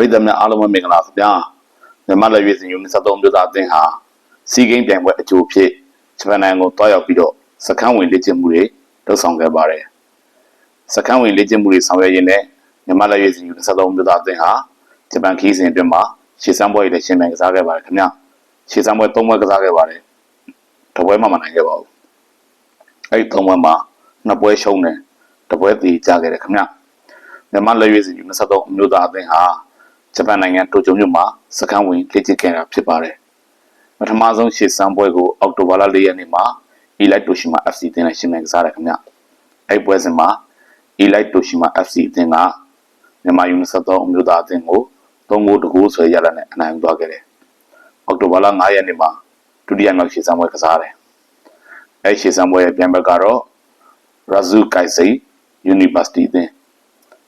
ရိသတ်များအားလုံးပဲမင်္ဂလာပါဗျာမြန်မာလက်ရွေးစင်ယူ23မြို့သားအသင်းဟာစီဂိမ်းပြိုင်ပွဲအကျိုးဖြစ်ဂျပန်နိုင်ငံကိုတွားရောက်ပြီးတော့စခန်းဝင်လေ့ကျင့်မှုတွေလုပ်ဆောင်ခဲ့ပါတယ်စခန်းဝင်လေ့ကျင့်မှုတွေဆောင်ရွက်ရင်းနဲ့မြန်မာလက်ရွေးစင်ယူ23မြို့သားအသင်းဟာဂျပန်ခီးစဉ်အတွင်းမှာရှေ့စမ်းပွဲတွေလည်းရှင်းပြကစားခဲ့ပါတယ်ခင်ဗျရှေ့စမ်းပွဲ3ပွဲကစားခဲ့ပါတယ်တပွဲမှမနိုင်ခဲ့ပါဘူးအဲ့ဒီ3ပွဲမှာ2ပွဲရှုံးတယ်တပွဲတည်ကြခဲ့တယ်ခင်ဗျမြန်မာလက်ရွေးစင်ယူ23အမျိုးသားအသင်းဟာ ဂျပန်နိုင်ငံတိုကျိုမြို့မှာစခန်းဝင်လေ့ကျင့်ခဲ့တာဖြစ်ပါတယ်။ပထမဆုံးရှေ့စမ်းပွဲကိုအောက်တိုဘာလ၄ရက်နေ့မှာ Elite Toshima FC တင်နဲ့ရှင်းလင်းကစားတယ်ခင်ဗျ။အဲ့ပွဲစဉ်မှာ Elite Toshima FC တင်ကမြန်မာယူ23အမျိုးသားအသင်းကို3ဂိုးတကူဆွဲရလာနဲ့အနိုင်ယူသွားခဲ့တယ်။အောက်တိုဘာလ9ရက်နေ့မှာဒုတိယမြောက်ရှေ့စမ်းပွဲကစားတယ်။အဲ့ရှေ့စမ်းပွဲရဲ့ပြန်ဘက်ကတော့ Razu Kaisei University တင်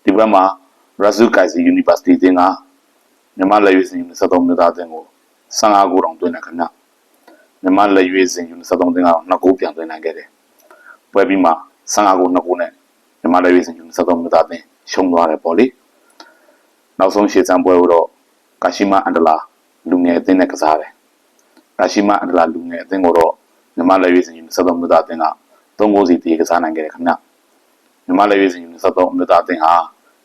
ဒီဘက်မှာ Razu Kaisei University တင်က မြန်မာလက်ရွေးစင်ယူ73မြို့သားအသင်းကို15ဂိုးတောင်သွင်းတယ်ခင်ဗျမြန်မာလက်ရွေးစင်ယူ73တင်ကတော့2ဂိုးပြန်သွင်းနိုင်ခဲ့တယ်ပွဲပြီးမှ15ဂိုး2ဂိုးနဲ့မြန်မာလက်ရွေးစင်ယူ73မြို့သားအသင်းရှုံးသွားတယ်ပေါ့လေနောက်ဆုံးရှေ့စံပွဲကိုတော့ကာရှိမအန်ဒလာလူငယ်အသင်းနဲ့ကစားတယ်ကာရှိမအန်ဒလာလူငယ်အသင်းကိုတော့မြန်မာလက်ရွေးစင်ယူ73မြို့သားအသင်းက3ဂိုးစီတည်ကစားနိုင်ခဲ့တယ်ခင်ဗျမြန်မာလက်ရွေးစင်ယူ73မြို့သားအသင်းဟာ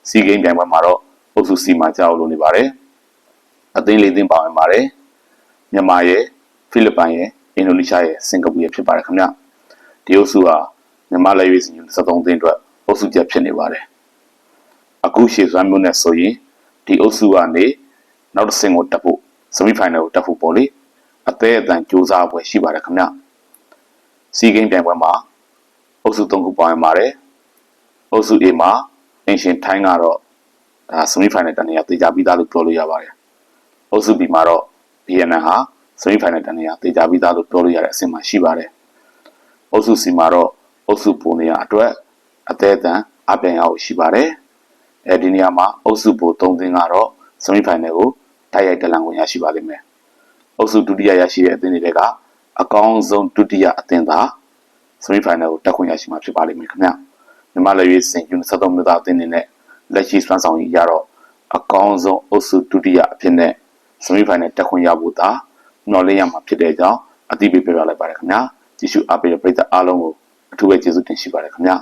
စီဂိမ်းပြိုင်ပွဲမှာတော့အုပ်စုစီမှာကြောက်လို့နေပါတယ် အသင်းလေးသင်းပါဝင်ပါတယ်မြန်မာရဲ့ဖိလစ်ပိုင်ရဲ့အင်ဒိုနီးရှားရဲ့စင်ကာပူရဲ့ဖြစ်ပါတယ်ခင်ဗျဒီအုပ်စုဟာမြန်မာလက်ရွေးစင်ယူ73သင်းအတွက်အုပ်စုချက်ဖြစ်နေပါတယ်အခုရှေ့စွမ်းမျိုးနဲ့ဆိုရင်ဒီအုပ်စုကနေနောက်တစ်ဆင့်ကိုတက်ဖို့စမီဖိုင်နယ်ကိုတက်ဖို့ပေါ့လေအသေးအတန်စူးစမ်းပွဲရှိပါတယ်ခင်ဗျစီဂိမ်းပြိုင်ပွဲမှာအုပ်စု3ခုပါဝင်ပါတယ်အုပ်စု A မှာအင်ရှင်ထိုင်းကတော့ဒါစမီဖိုင်နယ်တန်နေရာတေချာပြီးသားလို့ပြောလို့ရပါတယ်အု ပ်စု B မှာတော့ BNN ဟာစမီဖိုင်နယ်တန်နေရာတေချာပြီးသားလို့ပြောလို့ရတဲ့အဆင့်မှာရှိပါတယ်။အုပ်စု C မှာတော့အုပ်စုပုံနေရာအတွက်အသေးအတန်အပြန်ရအောင်ရှိပါတယ်။အဲဒီနေရာမှာအုပ်စုပုံ၃သင်းကတော့စမီဖိုင်နယ်ကိုတိုက်ရိုက်တလန်ဝင်ရရှိပါလိမ့်မယ်။အုပ်စုဒုတိယရရှိတဲ့အသင်းတွေကအကောင်းဆုံးဒုတိယအသင်းသာစမီဖိုင်နယ်ကိုတက်ခွင့်ရရှိမှာဖြစ်ပါလိမ့်မယ်ခင်ဗျ။မြန်မာလက်ရွေးစင်ယူ73မြို့သားအသင်းတွေနဲ့လက်ရှိစွမ်းဆောင်ရည်ရတော့အကောင်းဆုံးအုပ်စုဒုတိယအဖြစ်နဲ့ စမီဖိုင်နယ်တက်ခွင့်ရဖို့သာမျှော်လင့်ရမှာဖြစ်တဲ့အကြောင်းအသိပေးပြရလိုက်ပါတယ်ခင်ဗျာကြည့်ရှုအားပေးတဲ့ပရိသတ်အားလုံးကိုအထူးပဲကျေးဇူးတင်ရှိပါတယ်ခင်ဗျာ